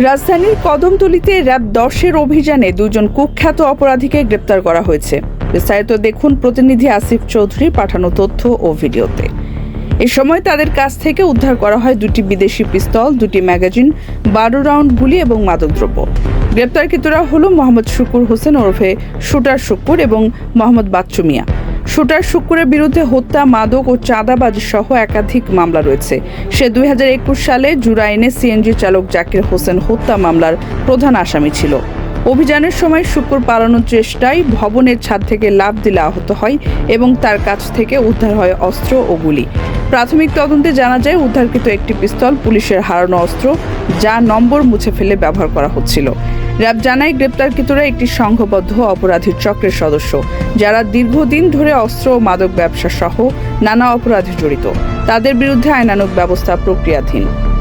রাজধানীর কদমতলিতে র্যাব দশের অভিযানে দুজন কুখ্যাত অপরাধীকে গ্রেপ্তার করা হয়েছে। বিস্তারিত দেখুন প্রতিনিধি আসিফ চৌধুরী পাঠানো তথ্য ও ভিডিওতে। এ সময় তাদের কাছ থেকে উদ্ধার করা হয় দুটি বিদেশি পিস্তল, দুটি ম্যাগাজিন, বারো রাউন্ড গুলি এবং মাদকদ্রব্য। গ্রেপ্তারকৃতরা হল মোহাম্মদ শুকুর হোসেন ওরফে শুটার শুকুর এবং মোহাম্মদ বাচ্চু মিয়া। শুটার শুক্রের বিরুদ্ধে হত্যা, মাদক ও চাঁদাবাজ সহ একাধিক মামলা রয়েছে। সে দুই হাজার একুশ সালে জুরাইনে সিএনজি চালক জাকির হোসেন হত্যা মামলার প্রধান আসামি ছিল। অভিযানের সময় শুক্র পালানোর চেষ্টায় ভবনের ছাদ থেকে লাফ দিলে আহত হয় এবং তার কাছ থেকে উদ্ধার হয় অস্ত্র ও গুলি। প্রাথমিক তদন্তে জানা যায়, উদ্ধারকৃত একটি পিস্তল, পুলিশের হারানো অস্ত্র, যা নম্বর মুছে ফেলে ব্যবহার করা হচ্ছিল। র্যাব জানায়, গ্রেপ্তারকৃতরা একটি সংঘবদ্ধ অপরাধীর চক্রের সদস্য, যারা দীর্ঘদিন ধরে অস্ত্র ও মাদক ব্যবসা সহ নানা অপরাধে জড়িত। তাদের বিরুদ্ধে আইনানুগ ব্যবস্থা প্রক্রিয়াধীন।